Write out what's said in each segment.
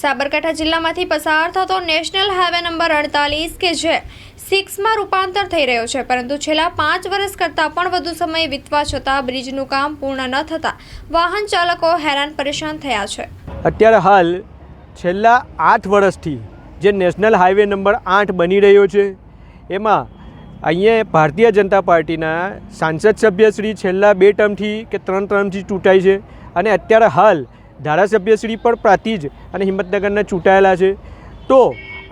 સાબરકાંઠા જિલ્લામાંથી પસાર થતો નેશનલ હાઈવે નંબર અડતાલીસ કે જે સિક્સમાં રૂપાંતર થઈ રહ્યો છે, પરંતુ છેલ્લા પાંચ વર્ષ કરતાં પણ વધુ સમય વીતવા છતાં બ્રિજનું કામ પૂર્ણ ન થતાં વાહન ચાલકો હેરાન પરેશાન થયા છે. અત્યારે હાલ છેલ્લા આઠ વર્ષથી જે નેશનલ હાઈવે નંબર આઠ બની રહ્યો છે, એમાં અહીંયા ભારતીય જનતા પાર્ટીના સાંસદ સભ્યશ્રી છેલ્લા બે ટર્મથી કે ત્રણ ટર્મથી ચૂંટાય છે અને અત્યારે હાલ ધારાસભ્યશ્રી પણ પ્રાતિજ અને હિંમતનગરના ચૂંટાયેલા છે. તો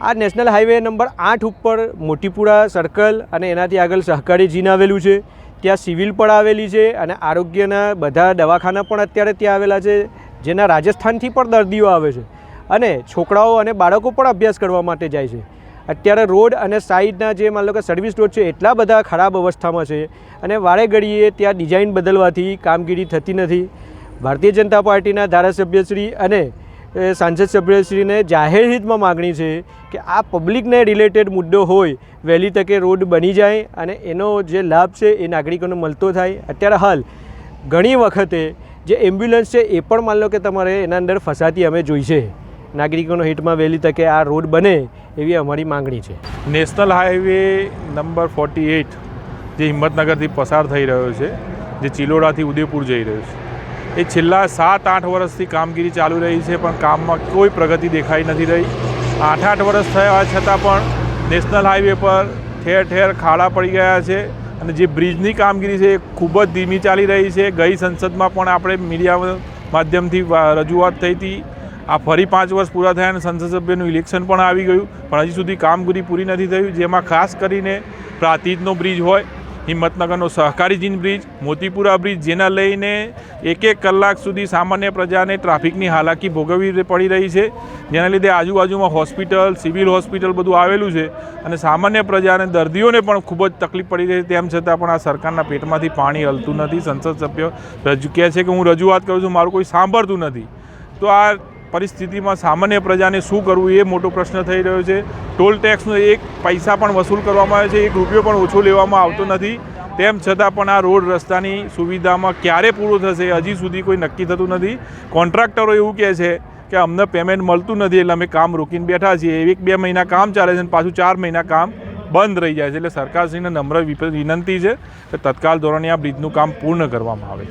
આ નેશનલ હાઈવે નંબર આઠ ઉપર મોટીપુરા સર્કલ અને એનાથી આગળ સહકારી જીન આવેલું છે. ત્યાં સિવિલ પણ આવેલી છે અને આરોગ્યના બધા દવાખાના પણ અત્યારે ત્યાં આવેલા છે, જેના રાજસ્થાનથી પણ દર્દીઓ આવે છે અને છોકરાઓ અને બાળકો પણ અભ્યાસ કરવા માટે જાય છે. અત્યારે રોડ અને સાઈડના જે માન લો કે સર્વિસ રોડ છે, એટલા બધા ખરાબ અવસ્થામાં છે અને વારે ઘડીએ ત્યાં ડિઝાઇન બદલવાથી કામગીરી થતી નથી. ભારતીય જનતા પાર્ટીના ધારાસભ્યશ્રી અને સાંસદ સભ્યશ્રીને જાહેર હિતમાં માગણી છે કે આ પબ્લિકને રિલેટેડ મુદ્દો હોય, વહેલી તકે રોડ બની જાય અને એનો જે લાભ છે એ નાગરિકોને મળતો થાય. અત્યારે હાલ, ઘણી વખતે જે એમ્બ્યુલન્સ છે એ પણ માન લો કે તમારે એના અંદર ફસાતી અમે જોઈ છે. નાગરિકોનો હિતમાં વહેલી તકે આ રોડ બને એવી અમારી માંગણી છે. National highway number forty eight જે હિંમતનગરથી પસાર થઈ રહ્યો છે, જે ચિલોડાથી ઉદયપુર જઈ રહ્યો છે. એ છેલ્લા સાત આઠ વર્ષથી કામગીરી ચાલુ રહી છે, પણ કામમાં કોઈ પ્રગતિ દેખાઈ નથી રહી. આઠ આઠ વર્ષ થયા છતાં પણ નેશનલ હાઈવે પર ઠેર ઠેર ખાડા પડી ગયા છે અને જે બ્રિજની કામગીરી છે એ ખૂબ જ ધીમી ચાલી રહી છે. ગઈ સંસદમાં પણ આપણે મીડિયા માધ્યમથી રજૂઆત થઈ હતી. આ ફરી પાંચ વર્ષ પૂરા થયા અને સંસદ સભ્યનું ઇલેક્શન પણ આવી ગયું, પણ હજી સુધી કામગીરી પૂરી નથી થયું, જેમાં ખાસ કરીને પ્રાતિજનો બ્રિજ હોય હિંમતનગરનો સહકારી જીન બ્રિજ, મોતીપુરા બ્રિજ, જેના લઈને એક એક કલાક સુધી સામાન્ય પ્રજાને ટ્રાફિકની હાલાકી ભોગવવી પડી રહી છે. જેના લીધે આજુબાજુમાં હોસ્પિટલ, સિવિલ હોસ્પિટલ બધું આવેલું છે અને સામાન્ય પ્રજાને દર્દીઓને પણ ખૂબ જ તકલીફ પડી રહી છે. તેમ છતાં પણ આ સરકારના પેટમાંથી પાણી હલતું નથી. સંસદ સભ્ય રજૂ કહે છે કે હું રજૂઆત કરું છું, મારું કોઈ સાંભળતું નથી. તો આ પરિસ્થિતિમાં સામાન્ય પ્રજાને શું કરવું એ મોટો પ્રશ્ન થઈ રહ્યો છે. ટોલ ટેક્સનો એક પૈસા પણ વસૂલ કરવામાં આવે છે, એક રૂપિયો પણ ઓછો લેવામાં આવતો નથી. તેમ છતાં પણ આ રોડ રસ્તાની સુવિધામાં ક્યારે પૂરું થશે હજી સુધી કોઈ નક્કી થતું નથી. કોન્ટ્રાક્ટરો એવું કહે છે કે અમને પેમેન્ટ મળતું નથી એટલે અમે કામ રોકીને બેઠા છીએ. એક બે મહિના કામ ચાલે છે અને પાછું ચાર મહિના કામ બંધ રહી જાય છે. એટલે સરકારશ્રીને નમ્ર વિનંતી છે કે તત્કાલ ધોરણે આ બ્રિજનું કામ પૂર્ણ કરવામાં આવે.